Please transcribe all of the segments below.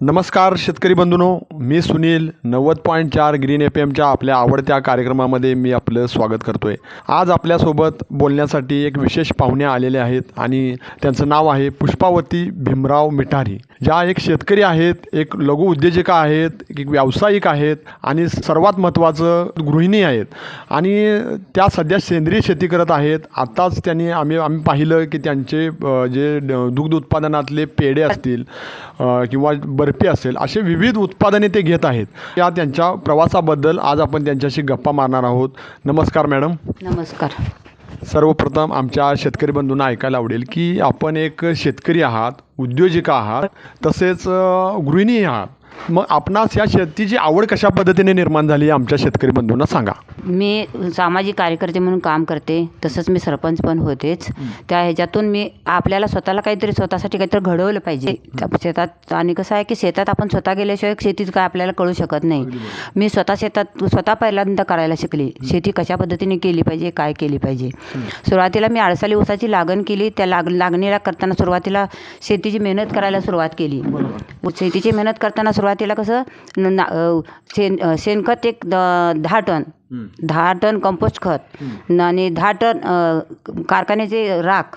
नमस्कार शेतकरी बंधूनो मी सुनील नव्वद पॉईंट चार ग्रीन एफ एमच्या आपल्या आवडत्या कार्यक्रमामध्ये मी आपलं स्वागत करतोय. आज आपल्यासोबत बोलण्यासाठी एक विशेष पाहुणे आलेले आहेत आणि त्यांचं नाव आहे पुष्पावती भीमराव मिठारी. ज्या एक शेतकरी आहेत एक लघु उद्योजिका आहेत एक व्यावसायिक आहेत आणि सर्वात महत्त्वाचं गृहिणी आहेत. आणि त्या सध्या सेंद्रिय शेती करत आहेत. आत्ताच त्यांनी आम्ही आम्ही पाहिलं की त्यांचे जे ड- दुग्ध उत्पादनातले पेढे असतील किंवा किंवा बर्फी असेल असे विविध उत्पादने ते घेत आहेत. या त्यांच्या प्रवासाबद्दल आज आपण त्यांच्याशी गप्पा मारणार आहोत. नमस्कार मॅडम. नमस्कार. सर्वप्रथम आमच्या शेतकरी बंधूंना ऐकायला आवडेल की आपण एक शेतकरी आहात उद्योजिका आहात तसेच गृहिणी आहात. मग आपणास या शेतीची आवड कशा पद्धतीने निर्माण झाली आमच्या शेतकरी बंधूंना सांगा. मी सामाजिक कार्यकर्ते म्हणून काम करते तसंच मी सरपंच पण होतेच. त्या ह्याच्यातून मी आपल्याला स्वतःला काहीतरी स्वतःसाठी काहीतरी घडवलं पाहिजे. त्या शेतात आणि कसं आहे की शेतात आपण स्वतः गेल्याशिवाय शेतीचं काय आपल्याला कळू शकत नाही. मी स्वतः शेतात स्वतः पहिल्यांदा करायला शिकली. शेती कशा पद्धतीने केली पाहिजे काय केली पाहिजे. सुरुवातीला मी आळसाली ऊसाची लागण केली. त्या लाग लागणीला करताना सुरुवातीला शेतीची मेहनत करायला सुरुवात केली. शेतीची मेहनत करताना सुरुवातीला कसं ना- शेण शेणखत एक द- दहा टन. दहा टन कंपोस्ट खत आणि दहा टन कारखान्याचे राख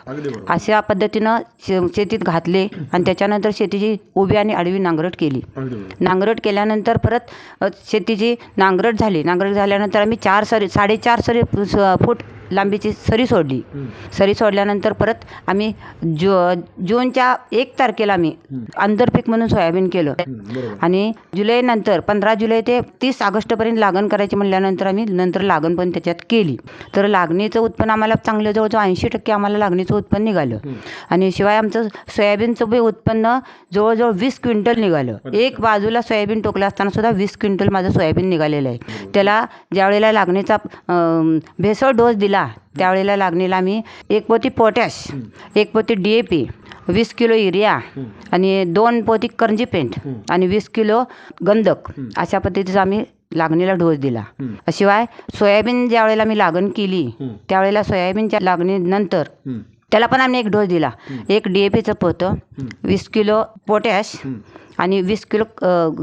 अशा पद्धतीनं शे शेतीत घातले आणि त्याच्यानंतर शेतीची उभी आणि आडवी नांगरट केली. नांगरट केल्यानंतर परत शेतीची नांगरट झाली. नांगरट झाल्यानंतर आम्ही चार सरी साडेचार सरी फूट लांबीची सरी सोडली. सरी सोडल्यानंतर परत आम्ही जु जूनच्या एक तारखेला आम्ही आंतरपीक म्हणून सोयाबीन केलं. आणि जुलै नंतर पंधरा जुलै ते तीस ऑगस्टपर्यंत लागण करायची म्हणल्यानंतर आम्ही नंतर लागण पण त्याच्यात केली. तर लागणीचं उत्पन्न आम्हाला चांगलं जवळजवळ ऐंशी टक्के आम्हाला लागणीचं उत्पन्न निघालं. आणि शिवाय आमचं सोयाबीनचं बी उत्पन्न जवळजवळ वीस क्विंटल निघालं. एक बाजूला सोयाबीन टोकलं असताना सुद्धा वीस क्विंटल माझं सोयाबीन निघालेलं आहे. त्याला ज्यावेळेला लागणीचा भेसळ डोस दिला त्यावेळेला लागणीला आम्ही एक पोती पोटॅश एक पोती डी ए पी वीस किलो युरिया आणि दोन पोती करंजी पेंट आणि वीस किलो गंधक अशा पद्धतीचा आम्ही लागणीला डोस दिला. शिवाय सोयाबीन ज्या वेळेला मी लागण केली त्यावेळेला सोयाबीनच्या लागणीनंतर त्याला पण आम्ही एक डोस दिला. एक डी ए पीचं पोतं वीस किलो पोटॅश आणि वीस किलो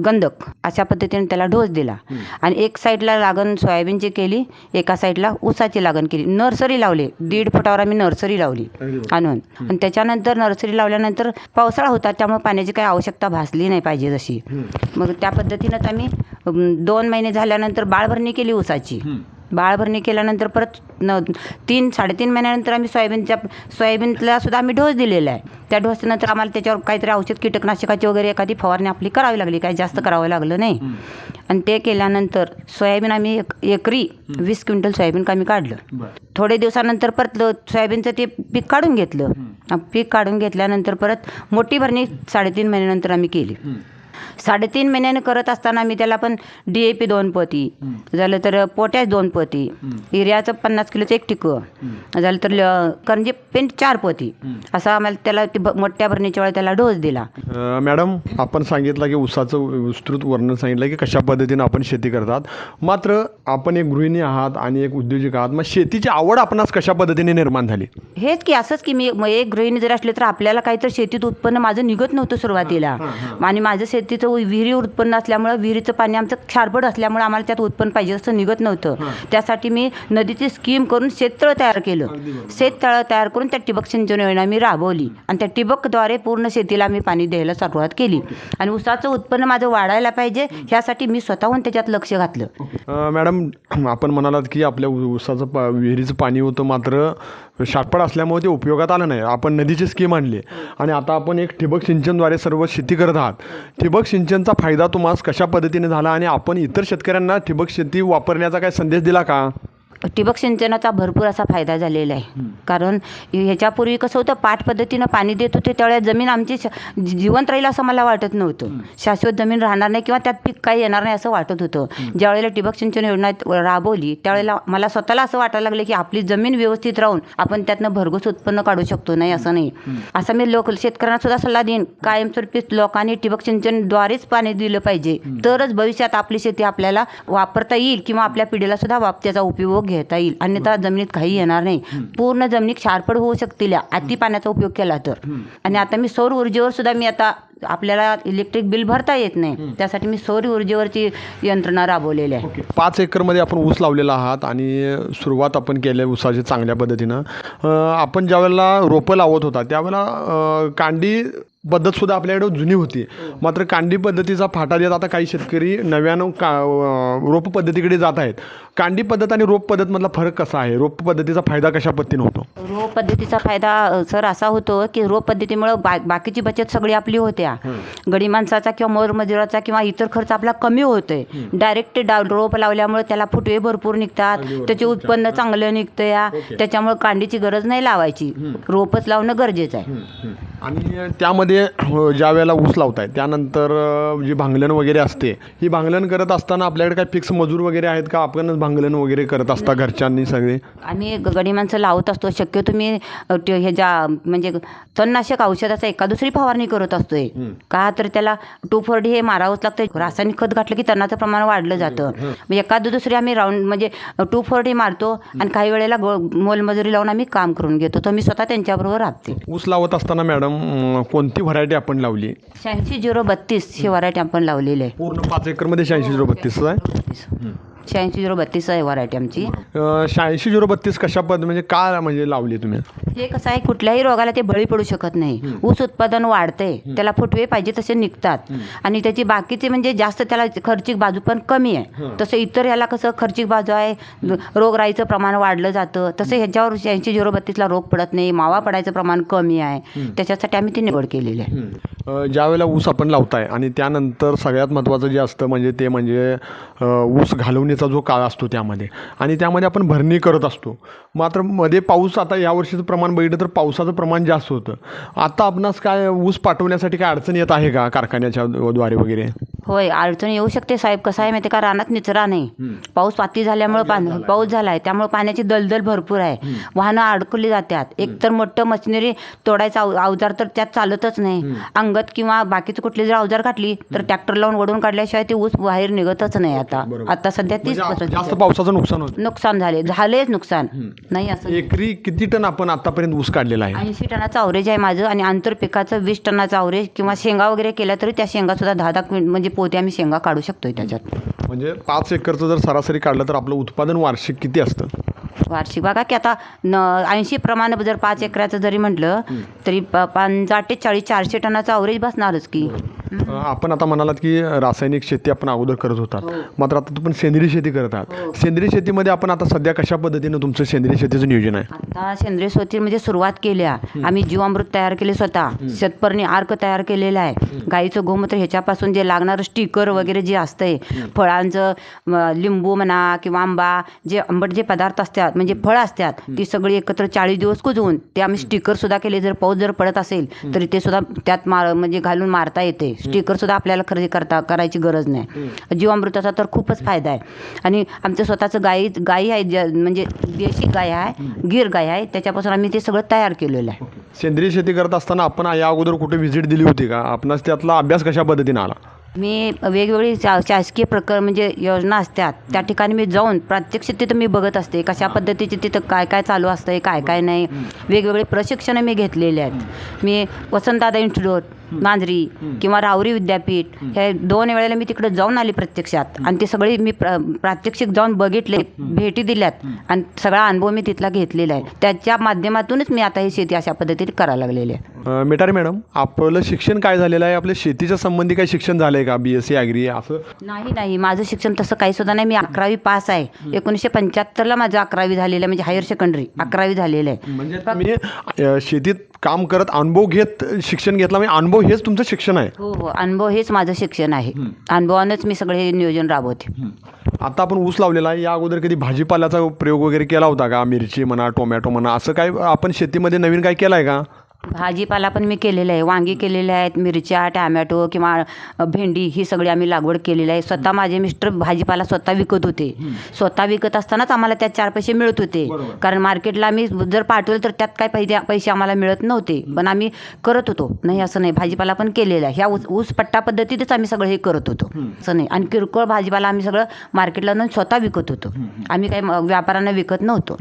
गंधक अशा पद्धतीने त्याला डोस दिला. आणि एक साईडला लागण सोयाबीनची केली एका साईडला ऊसाची लागण केली. नर्सरी लावली. दीड फुटावर आम्ही नर्सरी लावली आणून. आणि त्याच्यानंतर नर्सरी लावल्यानंतर पावसाळा होता त्यामुळे पाण्याची काही आवश्यकता भासली नाही पाहिजे जशी. मग त्या पद्धतीनंच आम्ही दोन महिने झाल्यानंतर बाळभरणी केली ऊसाची. बाळभरणी केल्यानंतर परत न तीन साडेतीन महिन्यानंतर आम्ही सोयाबीनच्या सोयाबीनला सुद्धा आम्ही डोस दिलेला आहे. त्या डोसनंतर आम्हाला त्याच्यावर काहीतरी औषध कीटकनाशकाची वगैरे एखादी फवारणी आपली करावी लागली. काही जास्त करावं लागलं नाही. आणि ते केल्यानंतर सोयाबीन आम्ही एक एकरी वीस क्विंटल सोयाबीन आम्ही काढलं. थोडे दिवसानंतर परत सोयाबीनचं ते पीक काढून घेतलं. पीक काढून घेतल्यानंतर परत मोठी भरणी साडेतीन महिन्यानंतर आम्ही केली. साडेतीन महिन्याने करत असताना मी त्याला पण डी ए पी दोन पोती. झालं तर पोटॅश दोन पोती. युरियाचं पन्नास किलोचं एक टिकं. झालं तर करंजी पेंट चार पोती. असं आम्हाला त्याला मोठ्या भरणीच्या वेळेला त्याला डोस दिला. मॅडम आपण सांगितलं की ऊसाचं विस्तृत वर्णन सांगितलं की कशा पद्धतीनं आपण शेती करतात. मात्र आपण एक गृहिणी आहात आणि एक उद्योजक आहात. मग शेतीची आवड आपणास कशा पद्धतीने निर्माण झाली? हेच की असंच की मी म- एक गृहिणी जर असले तर आपल्याला काहीतरी शेतीत उत्पन्न माझं निघत नव्हतं सुरुवातीला. आणि माझं शेतीचं विहिरी उत्पन्न असल्यामुळं विहिरीचं पाणी आमचं क्षारपड असल्यामुळं आम्हाला त्यात उत्पन्न पाहिजे असं निघत नव्हतं. त्यासाठी मी नदीची स्कीम करून शेततळ तयार केलं. शेततळं तयार करून त्या ठिबक सिंचन योजना मी राबवली. आणि त्या ठिबकद्वारे पूर्ण शेतीला मी पाणी द्यायला सुरुवात केली. आणि ऊसाचं उत्पन्न माझं वाढायला पाहिजे ह्यासाठी मी स्वतःहून त्याच्यात लक्ष घातलं. मॅडम आपण म्हणालात की आपल्या ऊसाचं पा विहिरीचं पाणी होतं मात्र शाटपड असल्यामुळे ते उपयोगात आलं नाही. आपण नदीची स्कीम आणली आणि आता आपण एक ठिबक सिंचनद्वारे सर्व शेती करत आहात. ठिबक सिंचनचा फायदा तुम्हाला कशा पद्धतीने झाला? आणि आपण इतर शेतकऱ्यांना ठिबक शेती वापरण्याचा काय संदेश दिला का? ठिबक सिंचनाचा भरपूर असा फायदा झालेला आहे. कारण ह्याच्यापूर्वी कसं होतं पाठ पद्धतीनं पाणी देत होते त्यावेळेस जमीन आमची श- जिवंत राहील असं मला वाटत नव्हतं. शाश्वत जमीन राहणार नाही किंवा त्यात पीक काही येणार नाही असं वाटत होतं. ज्यावेळेला ठिबक सिंचन योजना राबवली त्यावेळेला मला स्वतःला असं वाटायला लागलं की आपली जमीन व्यवस्थित राहून आपण त्यातनं भरघोस उत्पन्न काढू शकतो नाही असं नाही. असं मी लोक शेतकऱ्यांना सुद्धा सल्ला देईन. कायमस्वरूपी लोकांनी ठिबक सिंचनद्वारेच पाणी दिलं पाहिजे. तरच भविष्यात आपली शेती आपल्याला वापरता येईल किंवा आपल्या पिढीला सुद्धा वाप त्याचा उपयोग घेता येईल. अन्यथा जमिनीत काही येणार नाही. पूर्ण जमिनीत क्षारपड होऊ शकतील अति पाण्याचा उपयोग केला तर. आणि आता मी सौर ऊर्जेवर सुद्धा मी आता आपल्याला इलेक्ट्रिक बिल भरता येत नाही. त्यासाठी मी सौर ऊर्जेवरची यंत्रणा राबवलेली आहे. पाच एकरमध्ये आपण ऊस लावलेला आहात आणि सुरुवात आपण केली आहे ऊसाची चांगल्या पद्धतीनं. आपण ज्यावेळेला रोपं लावत होता त्यावेळेला कांडी पद्धतसुद्धा आपल्याकडे जुनी होती. मात्र कांडी पद्धतीचा फाटा देत आता काही शेतकरी नव्यानं का रोप पद्धतीकडे जात आहेत. कांडी पद्धत आणि रोप पद्धतमधला फरक कसा आहे? रोप पद्धतीचा फायदा कशा पद्धतीनं होतो? रोप पद्धतीचा फायदा सर असा होतो की रोप पद्धतीमुळं बा बाकीची बचत सगळी आपली होत्या. गडी माणसाचा किंवा मोरमजुराचा किंवा इतर खर्च आपला कमी होतोय. डायरेक्ट डा रोप लावल्यामुळे त्याला फुटवे भरपूर निघतात. त्याचे उत्पन्न चांगलं निघतं या त्याच्यामुळे कांडीची गरज नाही लावायची. रोपच लावणं गरजेचं आहे. आणि त्यामध्ये अं, ज्या वेळेला ऊस लावताय त्यानंतर अं, जी भांगलन वगैरे असते ही भांगलन करत असताना आपल्याकडे काय फिक्स मजूर वगैरे आहेत का? आपणच भांगलन वगैरे करत असता घरच्यांनी सगळे? आम्ही गडी माणसं लावत असतो. शक्यतो मी ह्याच्या म्हणजे तणनाशक औषधाचा एका दुसरी फवारणी करत असतोय. का तर त्याला टू फोर डी हे मारावंच लागतं रासायनिक खत घातलं की तणाचं प्रमाण वाढलं जातं. मग एखादं दुसरी आम्ही राऊंड म्हणजे टू फोर डी मारतो आणि काही वेळेला मोलमजुरी लावून आम्ही काम करून घेतो. तर मी स्वतः त्यांच्याबरोबर राबते. ऊस लावत असताना मॅडम अं, कोणती व्हरायटी आपण लावली? शहाऐंशी झिरो बत्तीस ही व्हरायटी आपण लावलेली आहे. पूर्ण पाच एकरमध्ये शहाऐंशी झिरो बत्तीस. आहे शहाऐंशी झिरो बत्तीस आहे व्हरायटी आमची. शहाऐंशी झिरो बत्तीस कशा पद्धती म्हणजे काय म्हणजे लावली तुम्ही? हे कसं आहे कुठल्याही रोगाला ते बळी पडू शकत नाही. ऊस उत्पादन वाढते त्याला फुटवे पाहिजे तसे निघतात. आणि त्याची बाकीचे म्हणजे जास्त त्याला खर्चिक बाजू पण कमी आहे. तसं इतर ह्याला कसं खर्चिक बाजू आहे रोगराईचं प्रमाण वाढलं जातं. तसं ह्याच्यावर ऐंशी झिरो बत्तीसला रोग पडत नाही मावा पडायचं प्रमाण कमी आहे. त्याच्यासाठी आम्ही ती निवड केलेली आहे. अं, ज्या वेळेला ऊस आपण लावताय आणि त्यानंतर सगळ्यात महत्त्वाचं जे असतं म्हणजे ते म्हणजे ऊस घालवणीचा जो काळ असतो त्यामध्ये. आणि त्यामध्ये आपण भरणी करत असतो. मात्रमध्ये पाऊस आता यावर्षीचं प्रमाण बघितलं तर पावसाचं प्रमाण जास्त होतं. आता आपणास काय ऊस पाठवण्यासाठी काय अडचण येत आहे का कारखान्याच्या द्वारे वगैरे? होय अडचण येऊ शकते साहेब. कसं आहे माहिती का? रानात निचरा नाही. पाऊस पाती झाल्यामुळे पाणी पाऊस झालाय. त्यामुळे पाण्याची दलदल भरपूर आहे. वाहनं अडकली जातात. एकतर मोठं मशिनरी तोडायचं अव- अवजार तर त्यात चालतच नाही. अंगत किंवा बाकीचं कुठली जर अवजार काढली तर ट्रॅक्टर लावून वडून काढल्याशिवाय ते ऊस बाहेर निघतच नाही आता. आता सध्या म्हणजे परिस्थिती जास्त. पावसाचं नुकसान होतं. नुकसान झाले. झालेच नुकसान. नाही असं एकरी किती टन आपण आतापर्यंत ऊस काढलेला आहे? ऐंशी टनाचं अवरेज आहे माझं आणि आंतर पिकाचं वीस टनाचं अवरेज किंवा शेंगा वगैरे केल्या तरी त्या शेंगा सुद्धा दहा दहा क्विंट म्हणजे पोते आम्ही शेंगा काढू शकतोय त्याच्यात. म्हणजे पाच एकरचं जर सरासरी काढलं तर आपलं उत्पादन वार्षिक किती असतं? वार्षिक बघा की आता न ऐंशी प्रमाणे जर पाच एकराचं जरी म्हटलं तरी प- पंचाळीस ते चाळीस चारशे टनाचं अवरेज बसणारच की. आपण आता म्हणालात की रासायनिक शेती आपण अगोदर करत होतात मात्र आता तुम्ही सेंद्रिय शेती करत आहात. सेंद्रिय शेतीमध्ये आपण आता सध्या कशा पद्धतीनं तुमचं सेंद्रिय शेतीचं नियोजन आहे? आता सेंद्रिय शेती म्हणजे सुरुवात केल्या आम्ही जीवामृत तयार केले स्वतः. शतपर्णी अर्क तयार केलेला आहे. गाईचं गोमूत्र ह्याच्यापासून जे लागणारं स्टिकर वगैरे जे असतंय फळांचं लिंबू म्हणा किंवा आंबा जे आंबट जे पदार्थ असतात म्हणजे फळं असतात ती सगळी एकत्र चाळीस दिवस कुजवून ते आम्ही स्टिकर सुद्धा केले. जर पाऊस जर पडत असेल तरी ते सुद्धा त्यात मार म्हणजे घालून मारता येते. स्टिकर सुद्धा आपल्याला खरेदी करता करायची गरज नाही. जीवामृताचा तर खूपच फायदा आहे. आणि आमचं स्वतःचं गाई गाई आहे ज्या- म्हणजे देशी गाय आहे गिर गाय आहे त्याच्यापासून आम्ही ते सगळं तयार केलेलं आहे. सेंद्रिय शेती करत असताना आपण या अगोदर कुठे व्हिजिट दिली होती का? आपणास त्यातला अभ्यास कशा पद्धतीनं आला? मी वेगवेगळी शा शासकीय प्रकार म्हणजे योजना असतात त्या ठिकाणी मी जाऊन प्रात्यक्षिक तिथं मी बघत असते कशा पद्धतीचे तिथं काय काय चालू असतंय काय काय नाही. वेगवेगळे प्रशिक्षणं मी घेतलेले आहेत. मी वसंतदादा इन्स्टिट्यूट मांजरी किंवा रावरी विद्यापीठ हे दोन वेळेला मी तिकडे जाऊन आली प्रत्यक्षात. आणि ते सगळे मी प्र प्रात्यक्षिक जाऊन बघितले भेटी दिल्यात. आणि सगळा अनुभव मी तिथला घेतलेला आहे. त्याच्या माध्यमातूनच मी आता ही शेती अशा पद्धतीने करायला लागलेली आहे. मिटारे मॅडम आपलं शिक्षण काय झालेलं आहे? आपल्या शेतीच्या संबंधी काही शिक्षण झालं आहे का? बी एस सी ॲग्री असं? नाही नाही. माझं शिक्षण तसं काही सुद्धा नाही. मी अकरावी पास आहे. एकोणीसशे पंच्याहत्तरला माझं अकरावी झालेलं आहे. म्हणजे हायर सेकंडरी अकरावी झालेलं आहे. म्हणजे शेतीत काम करत अनुभव घेत शिक्षण घेतला म्हणजे अनुभव हेच तुमचं शिक्षण आहे. हो हो. अनुभव हेच माझं शिक्षण आहे. अनुभवानंच मी सगळे हे नियोजन राबवते. आता आपण ऊस लावलेला आहे. या अगोदर कधी भाजीपाल्याचा प्रयोग वगैरे केला होता का? मिरची म्हणा टोमॅटो म्हणा असं काय आपण शेतीमध्ये नवीन काय केलं आहे का? भाजीपाला पण मी केलेला आहे. वांगी केलेले आहेत मिरच्या टॅमॅटो किंवा भेंडी ही सगळी आम्ही लागवड केलेली आहे. स्वतः माझे मिस्टर भाजीपाला स्वतः विकत होते. स्वतः विकत असतानाच आम्हाला त्यात चार पैसे मिळत होते. कारण मार्केटला आम्ही जर पाठवलं तर त्यात काय पैसे पैसे आम्हाला मिळत नव्हते. पण आम्ही करत होतो. नाही असं नाही. भाजीपाला पण केलेला आहे. ह्या ऊस ऊस पट्टा पद्धतीतच आम्ही सगळं हे करत होतो. असं नाही. आणि किरकोळ भाजीपाला आम्ही सगळं मार्केटला नेऊन स्वतः विकत होतो. आम्ही काही व्यापाऱ्यांना विकत नव्हतो.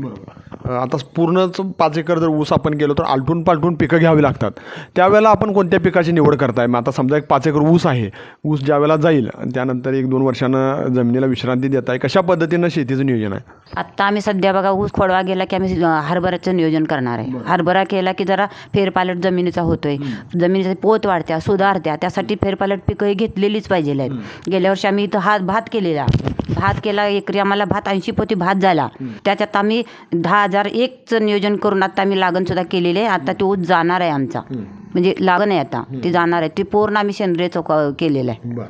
आता पूर्णच पाच एकर जर ऊस आपण गेलो तर आलटून पालटून पिकं घ्यावी लागतात. त्यावेळेला आपण कोणत्या पिकाची निवड करताय? मग आता समजा एक पाच एकर ऊस आहे. ऊस ज्यावेळेला जाईल त्यानंतर एक दोन वर्षानं जमिनीला विश्रांती देत आहे कशा पद्धतीनं शेतीचं नियोजन आहे? आत्ता आम्ही सध्या बघा ऊस खोडवा गेला की आम्ही हरभऱ्याचं नियोजन करणार आहे. हरभरा केला की जरा फेरपालट जमिनीचा होतोय. जमिनीचा पोत वाढत्या सुधारत्या त्यासाठी फेरपालट पिकं ही घेतलेलीच पाहिजे आहेत. गेल्या वर्षी आम्ही इथं हा भात केलेला. भात केला एकरी आम्हाला भात ऐंशी पोती भात झाला. त्याच्यात आम्ही दहा हजार एकचं नियोजन करून आता आम्ही लागण सुद्धा केलेली आहे. आता तो ऊस जाणार आहे आमचा. म्हणजे लागण आहे आता. ती जाणार आहे. ती पूर्ण आम्ही सेंद्रिय चौक केलेलं आहे.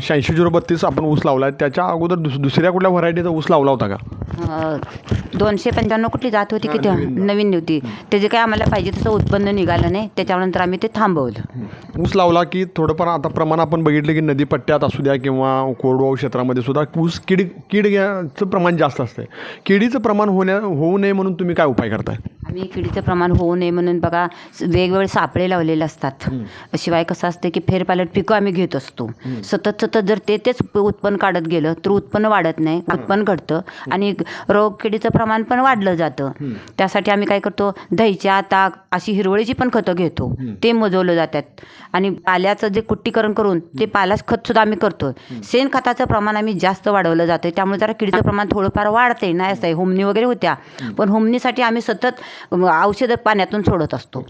शहाऐंशी झिरो बत्तीस आपण ऊस लावला आहे त्याच्या अगोदर दुस दुसऱ्या कुठल्या व्हरायटीचा ऊस लावला होता का? दोनशे पंच्याण्णव कुठली जात होती की तेव्हा नवीन होती. त्याचे काय आम्हाला पाहिजे तसं उत्पन्न निघालं नाही. त्याच्यानंतर आम्ही ते थांबवलं. ऊस लावला की थोडंफार आता प्रमाण आपण बघितलं की नदीपट्ट्यात असू द्या किंवा कोरडवाहू क्षेत्रामध्ये सुद्धा ऊस कीड कीड घ्याचं प्रमाण जास्त असतं किडीचं प्रमाण होण्या होऊ नये म्हणून तुम्ही काय उपाय करताय? आम्ही किडीचं प्रमाण होऊ नये म्हणून बघा स- वेगवेगळे सापळे लावलेले असतात. शिवाय कसं असते की फेरपालट पिकं आम्ही घेत असतो. सतत सतत जर ते तेच प- उत्पन्न काढत गेलं तर उत्पन्न वाढत नाही उत्पन्न घडतं आणि किडीचं प्रमाण पण वाढलं जातं. त्यासाठी आम्ही काय करतो दहीच्या ताक अशी हिरवळीची पण खतं घेतो. ते मोजवलं जातात. आणि पाल्याचं जे कुट्टीकरण करून ते पालाच खत सुद्धा आम्ही करतो शेणखताचं प्रमाण आम्ही जास्त वाढवलं जातं त्यामुळे जरा किडीचं प्रमाण थोडंफार वाढते नाही असं आहे. हुमणी वगैरे होत्या. पण हुमणीसाठी आम्ही सतत औषधं पाण्यातून सोडत असतो.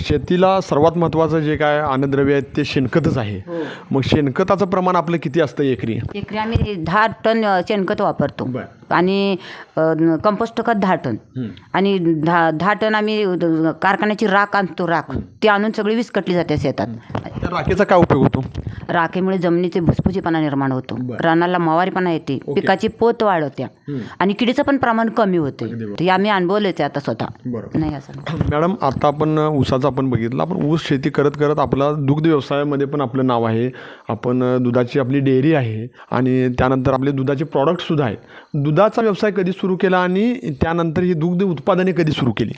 शेतीला सर्वात महत्त्वाचं जे काय अन्नद्रव्य आहे ते शेणखतच आहे. मग शेणखताचं प्रमाण आपलं किती असतं एकरी? एकरी आम्ही दहा टन शेणखत वापरतो. आणि कंपोस्ट खत दहा टन. आणि दहा दहा टन आम्ही कारखान्याची राख आणतो राख. ती आणून सगळी विस्कटली जाते शेतात. राखेचा काय उपयोग होतो? राखेमुळे जमिनीचे भुसभुशीपणा निर्माण होतो. रानाला मवारीपणा येते. पिकाची पोत वाढवत्या आणि किडीचं पण प्रमाण कमी होते. ते आम्ही अनुभवलंच आहे आता स्वतः. नाही असं. मॅडम आता आपण ऊसाचं आपण बघितलं. आपण ऊस शेती करत करत आपला दुग्ध व्यवसायामध्ये पण आपलं नाव आहे. आपण दुधाची आपली डेअरी आहे. आणि त्यानंतर आपले दुधाचे प्रॉडक्टसुद्धा आहेत. दुधाचा व्यवसाय कधी सुरू केला आणि त्यानंतर ही दुग्ध उत्पादने कधी सुरू केली?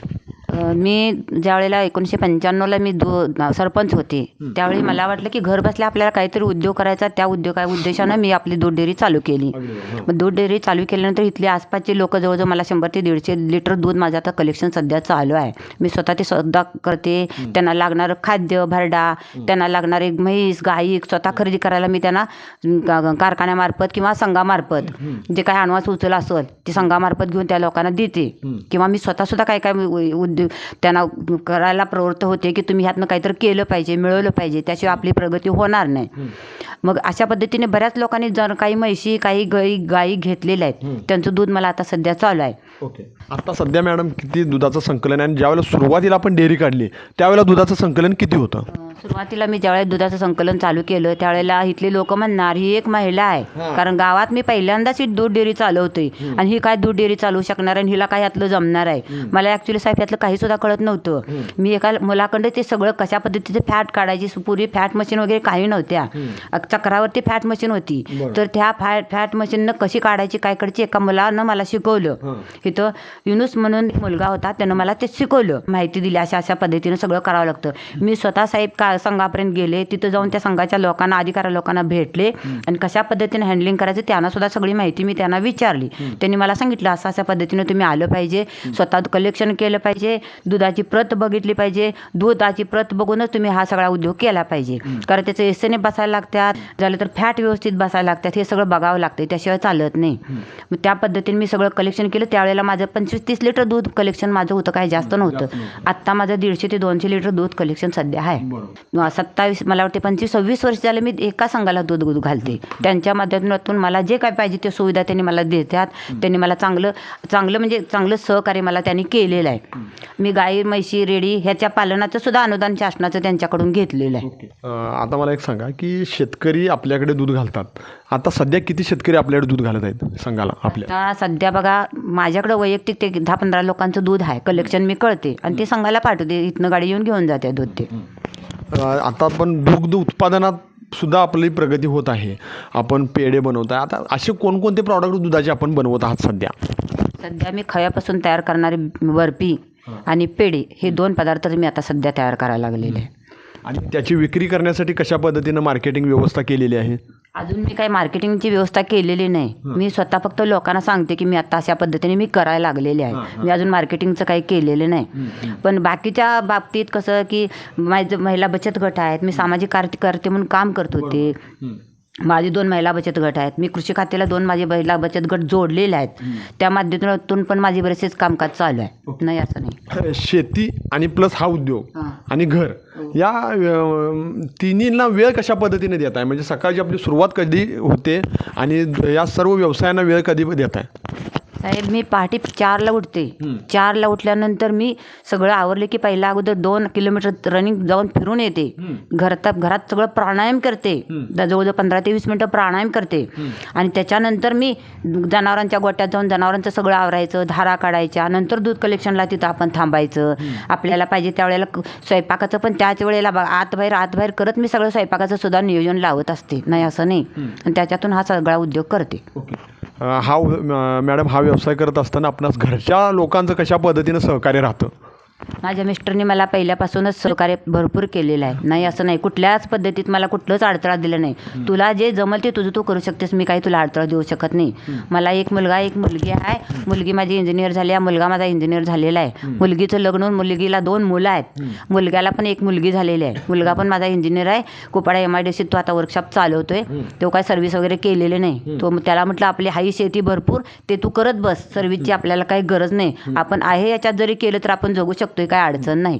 मी ज्या वेळेला एकोणीसशे पंच्याण्णवला मी दो सरपंच होते त्यावेळी मला वाटलं की घर बसल्या आपल्याला काहीतरी उद्योग करायचा त्या उद्योगा उद्देशानं मी आपली दूध डेअरी चालू केली. मग दूध डेअरी चालू केल्यानंतर इथले आसपासचे लोक जवळजवळ मला शंभर ते दीडशे लिटर दूध माझं आता कलेक्शन सध्या चालू आहे. मी स्वतः ते स्वतः करते त्यांना लागणारं खाद्य भरडा त्यांना लागणारे म्हैस गाई स्वतः खरेदी करायला मी त्यांना कारखान्यामार्फत किंवा संघामार्फत जे काय अनवास उचल असेल ते संघामार्फत घेऊन त्या लोकांना देते. किंवा मी स्वतः सुद्धा काय काय उद्योग त्यांना करायला प्रवृत्त होते की तुम्ही ह्यातनं काहीतरी केलं पाहिजे मिळवलं पाहिजे त्याशिवाय आपली प्रगती होणार नाही. मग अशा पद्धतीने बऱ्याच लोकांनी जर काही म्हैशी काही गाई गाई घेतलेल्या आहेत त्यांचं दूध मला आता सध्या चालू आहे. ओके. आता सध्या मॅडम किती दुधाचं संकलन आहे आणि ज्यावेळेला सुरुवातीला आपण डेअरी काढली त्यावेळेला दुधाचं संकलन किती होतं? सुरुवातीला मी ज्यावेळेस दुधाचं संकलन चालू केलं त्यावेळेला इथले लोक म्हणणार ही एक महिला आहे. कारण गावात मी पहिल्यांदाच ही दूध डेअरी चालवते आणि ही काय दूध डेअरी चालवू शकणार आणि हिला काय यातलं जमणार आहे? मला ॲक्च्युली साहेब यातलं काही सुद्धा कळत नव्हतं. मी एका मुलाकडे ते सगळं कशा पद्धतीचे फॅट काढायची पुरी फॅट मशीन वगैरे काही नव्हत्या. चक्रावरती फॅट मशीन होती. तर त्या फॅट फॅट मशीननं कशी काढायची काय करायची एका मुलानं मला शिकवलं. इथं युनुस म्हणून मुलगा होता त्यानं मला ते शिकवलं. माहिती दिली अशा अशा पद्धतीनं सगळं करावं लागतं. मी स्वतः साहेब का संघापर्यंत गेले तिथं जाऊन त्या संघाच्या लोकांना अधिकारी लोकांना भेटले आणि कशा पद्धतीने हँडलिंग करायचं त्यांना सुद्धा सगळी माहिती मी त्यांना विचारली. त्यांनी मला सांगितलं असं अशा पद्धतीनं तुम्ही आलं पाहिजे स्वतः कलेक्शन केलं पाहिजे दुधाची प्रत बघितली पाहिजे दुधाची प्रत बघूनच तुम्ही हा सगळा उद्योग केला पाहिजे. कारण त्याचे एसएने बसायला लागतात झालं तर फॅट व्यवस्थित बसायला लागतात हे सगळं बघावं लागतं त्याशिवाय चालत नाही. मग त्या पद्धतीने मी सगळं कलेक्शन केलं त्यावेळेला माझं पंचवीस तीस लिटर दूध कलेक्शन माझं होतं काही जास्त नव्हतं. आत्ता माझं दीडशे ते दोनशे लिटर दूध कलेक्शन सध्या आहे. सत्तावीस मला वाटते पंचवीस सव्वीस वर्ष झाले मी एका संघाला दूध दूध घालते. त्यांच्या माध्यमातून मला जे काय पाहिजे ते सुविधा त्यांनी मला देतात. त्यांनी मला चांगलं चांगलं म्हणजे चांगलं सहकार्य मला त्यांनी केलेलं आहे. मी गाई म्हैशी रेडी ह्याच्या पालनाचं सुद्धा अनुदान शासनाचं त्यांच्याकडून घेतलेलं आहे. आता मला एक सांगा की शेतकरी आपल्याकडे दूध घालतात. आता सध्या किती शेतकरी आपल्याकडे दूध घालत आहेत संघाला आपल्या? सध्या बघा माझ्याकडं वैयक्तिक ते दहा पंधरा लोकांचं दूध आहे. कलेक्शन मी कळते आणि ते संघाला पाठवते. इथनं गाडी येऊन घेऊन जाते दूध ते. आता आपण दुग्ध उत्पादनात सुद्धा आपली प्रगती होत आहे. आपण पेढे बनवत आहे. आता असे कोणकोणते प्रॉडक्ट दुधाचे आपण बनवत आहात सध्या? सध्या मी खव्यापासून तयार करणारी बर्फी आणि पेढे हे दोन पदार्थ मी आता सध्या तयार करायला लागलेले. आहे आणि त्याची विक्री करण्यासाठी कशा पद्धतीनं मार्केटिंग व्यवस्था केलेली आहे? अजून मी काही मार्केटिंगची व्यवस्था केलेली नाही. मी स्वतः फक्त लोकांना सांगते की मी आता अशा पद्धतीने मी करायला लागलेले आहे. मी अजून मार्केटिंगचं काही केलेलं नाही. पण बाकीच्या बाबतीत कसं की माझं महिला बचत गट आहेत मी सामाजिक कार्य करते म्हणून काम करत होते. माझे दोन महिला बचत गट आहेत. मी कृषी खात्याला दोन माझे महिला बचत गट जोडलेले आहेत. त्या माध्यमातून पण माझे बरेचसेच कामकाज चालू आहे. नाही असं नाही. शेती आणि प्लस हा उद्योग हां. आणि घर या अं, तिन्हींना वेळ कशा पद्धतीने देत आहे? म्हणजे सकाळची आपली सुरुवात कधी होते आणि या सर्व व्यवसायांना वेळ कधी देत आहे? साहेब मी पहाटे चारला उठते. चारला उठल्यानंतर मी सगळं आवरले की पहिला अगोदर दोन किलोमीटर रनिंग जाऊन फिरून येते. घरात घरात सगळं प्राणायाम करते. जवळजवळ पंधरा ते वीस मिनटं प्राणायाम करते. आणि त्याच्यानंतर मी जनावरांच्या गोट्यात जाऊन जनावरांचं सगळं आवरायचं धारा काढायच्या नंतर दूध कलेक्शनला तिथं आपण थांबायचं. आपल्याला पाहिजे त्यावेळेला स्वयंपाकाचं पण त्याच वेळेला आत बाहेर आत बाहेर करत मी सगळं स्वयंपाकाचं सुद्धा नियोजन लावत असते. नाही असं नाही. आणि त्याच्यातून हा सगळा उद्योग करते. हा मॅडम हा व्यवसाय करत असताना आपणास घरच्या लोकांचं कशा पद्धतीनं सहकार्य राहतं? माझ्या मिस्टरने मला पहिल्यापासूनच सहकार्य भरपूर केलेलं आहे. नाही असं नाही. कुठल्याच पद्धतीत मला कुठलंच अडथळा दिलं नाही. तुला जे जमल ते तुझं तू करू शकतेस. मी काही तुला अडथळा देऊ शकत नाही. मला एक मुलगा एक मुलगी आहे. मुलगी माझी इंजिनियर झाली आहे. मुलगा माझा इंजिनियर झालेला आहे. मुलगीचं लग्न मुलगीला दोन मुलं आहेत. मुलग्याला पण एक मुलगी झालेली आहे. मुलगा पण माझा इंजिनियर आहे. कुपाडा एम आय डी सीत तो आता वर्कशॉप चालवतोय. तो काय सर्व्हिस वगैरे केलेले नाही. तो त्याला म्हटलं आपली हाई शेती भरपूर. ते तू करत बस. सर्व्हिसची आपल्याला काही गरज नाही. आपण आहे याच्यात जरी केलं तर आपण जगू शकतोय काय अडचण नाही.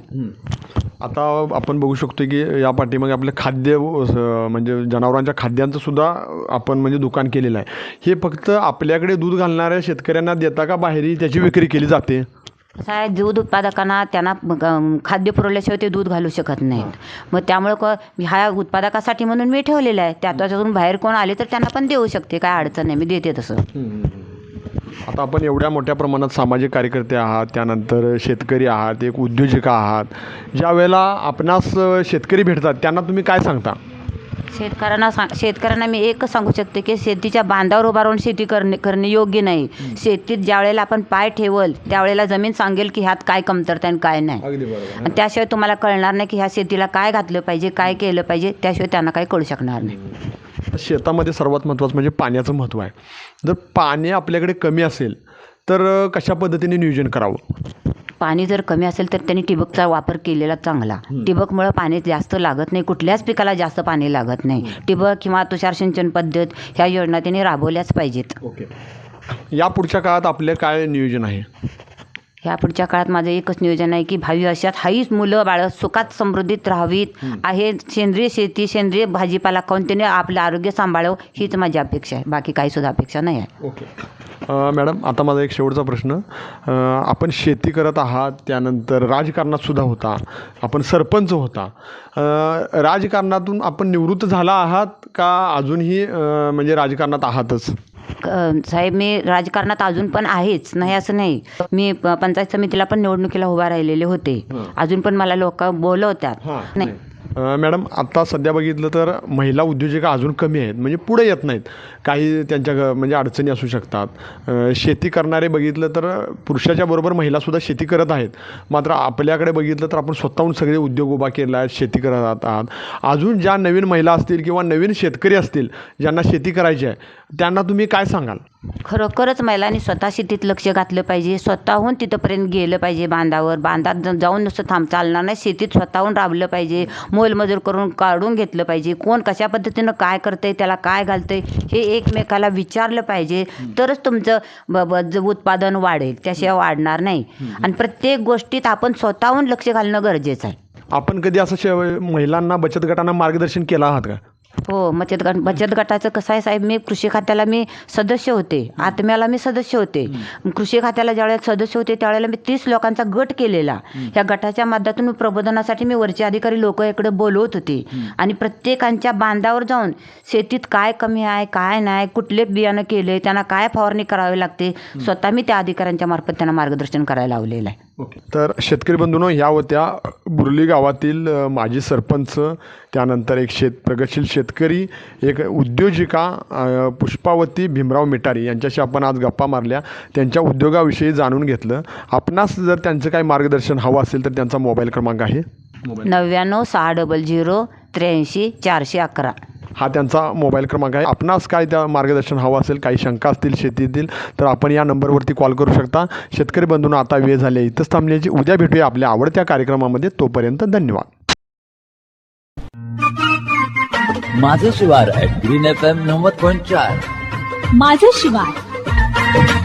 आता आपण बघू शकतो की या पाठीमागे आपलं खाद्य म्हणजे जनावरांच्या खाद्यांचं सुद्धा आपण म्हणजे दुकान केलेलं आहे. हे फक्त आपल्याकडे दूध घालणाऱ्या शेतकऱ्यांना देता का बाहेरही त्याची विक्री केली जाते? कसं आहे दूध उत्पादकांना त्यांना खाद्य पुरवल्याशिवाय ते दूध घालू शकत नाहीत. मग त्यामुळं क ह्या उत्पादकासाठी म्हणून मी ठेवलेलं आहे. त्याच्यातून बाहेर कोण आले तर त्यांना पण देऊ शकते काय अडचण नाही मी देते तसं. आता आपण एवढ्या मोठ्या प्रमाणात सामाजिक कार्यकर्ते आहात त्यानंतर शेतकरी आहात एक उद्योजक आहात. ज्या वेळेला आपणास शेतकरी भेटतात त्यांना तुम्ही काय सांगता? शेतकऱ्यांना सांग शेतकऱ्यांना मी एकच सांगू शकते की शेतीच्या बांधावर उभा राहून शेती करणे करणे योग्य नाही. शेतीत ज्या वेळेला आपण पाय ठेवल त्यावेळेला जमीन सांगेल की ह्यात काय कमतरता आणि काय नाही. अगदी बरोबर आणि त्याशिवाय तुम्हाला कळणार नाही की ह्या शेतीला काय घातलं पाहिजे काय केलं पाहिजे त्याशिवाय त्यांना काही कळू शकणार नाही. शेतामध्ये सर्वात महत्त्वाचं म्हणजे पाण्याचं महत्त्व आहे. जर पाणी आपल्याकडे कमी असेल तर कशा पद्धतीने नियोजन करावं? पाणी जर कमी असेल तर त्यांनी ठिबकचा वापर केलेला चांगला. ठिबकमुळं पाणी जास्त लागत नाही कुठल्याच पिकाला जास्त पाणी लागत नाही. ठिबक किंवा तुषार सिंचन पद्धत ह्या योजना त्यांनी राबवल्याच पाहिजेत. ओके. या पुढच्या काळात आपले काय नियोजन आहे? ह्या पुढच्या काळात माझं एकच नियोजन आहे की भावी वर्षात हाईच मुलं बाळं सुखात समृद्धीत राहावीत. आहे सेंद्रिय शेती सेंद्रिय भाजीपाला खाऊन त्यांनी आपलं आरोग्य सांभाळावं हीच माझी अपेक्षा आहे. बाकी काही सुद्धा अपेक्षा नाही आहे. ओके. मॅडम आता माझा एक शेवटचा प्रश्न. आपण शेती करत आहात त्यानंतर राजकारणात सुद्धा होता आपण सरपंच होता. राजकारणातून आपण निवृत्त झाला आहात का अजूनही म्हणजे राजकारणात आहातच? साहेब मी राजकारणात अजून पण आहेच. नाही असं नाही. मी पंचायत समितीला पण निवडणुकीला उभा राहिलेले होते. अजून पण मला लोक बोलवतात. नाही. मॅडम आत्ता सध्या बघितलं तर महिला उद्योजिका अजून कमी आहेत. म्हणजे पुढे येत नाहीत. काही त्यांच्या म्हणजे अडचणी असू शकतात. शेती करणारे बघितलं तर पुरुषाच्या बरोबर महिलासुद्धा शेती करत आहेत. मात्र आपल्याकडे बघितलं तर आपण स्वतःहून सगळे उद्योग उभा केला आहे शेती करत आहात. अजून ज्या नवीन महिला असतील किंवा नवीन शेतकरी असतील ज्यांना शेती करायची आहे त्यांना तुम्ही काय सांगाल? खरोखरच महिलांनी स्वतः शेतीत लक्ष घातलं पाहिजे. स्वतःहून तिथंपर्यंत गेलं पाहिजे बांधावर. बांधात जाऊन नुसतं थांब चालणार नाही. शेतीत स्वतःहून राबलं पाहिजे. मोलमजूर करून काढून घेतलं पाहिजे. कोण कशा पद्धतीनं काय करतंय त्याला काय घालतंय हे एकमेकाला विचारलं पाहिजे. तरच तुमचं ब ब ज- उत्पादन वाढेल. त्याशिवाय वाढणार नाही. आणि प्रत्येक गोष्टीत आपण स्वतःहून लक्ष घालणं गरजेचं आहे. आपण कधी असं शे महिलांना बचत गटांना मार्गदर्शन केलं आहात का? हो बचत गट बचत गटाचं कसं आहे साहेब मी कृषी खात्याला मी सदस्य होते. आत्म्याला मी सदस्य होते. कृषी खात्याला ज्यावेळेला सदस्य होते त्यावेळेला मी तीस लोकांचा गट केलेला. ह्या गटाच्या माध्यमातून मी प्रबोधनासाठी मी वरचे अधिकारी लोक इकडे बोलवत होते. आणि प्रत्येकांच्या बांधावर जाऊन शेतीत काय कमी आहे काय नाही कुठले बियाणं केले त्यांना काय फवारणी करावी लागते स्वतः मी त्या अधिकाऱ्यांच्या मार्फत त्यांना मार्गदर्शन करायला लावलेलं आहे. तर शेतकरी बंधूंनो ह्या होत्या बुरली गावातील माजी सरपंच त्यानंतर एक शेत प्रगतशील शेतकरी एक उद्योजिका पुष्पावती भीमराव मिटारी. यांच्याशी आपण आज गप्पा मारल्या. त्यांच्या उद्योगाविषयी जाणून घेतलं. आपणास जर त्यांचं काही मार्गदर्शन हवं असेल तर त्यांचा मोबाईल क्रमांक आहे. नव्याण्णव सहा डबल झिरो त्र्याऐंशी चारशे अकरा. हा त्यांचा मोबाईल क्रमांक आहे. आपणास काय त्या मार्गदर्शन हवं असेल काही शंका असतील शेतीतील तर आपण या नंबरवरती कॉल करू शकता. शेतकरी बंधूंना आता वेळ झाली इथंच थांबण्याची. उद्या भेटूया आपल्या आवडत्या कार्यक्रमामध्ये. तोपर्यंत धन्यवाद. माझं शिवार ग्रीन एफ एम नव्वद पॉईंट चार. माझं शिवार.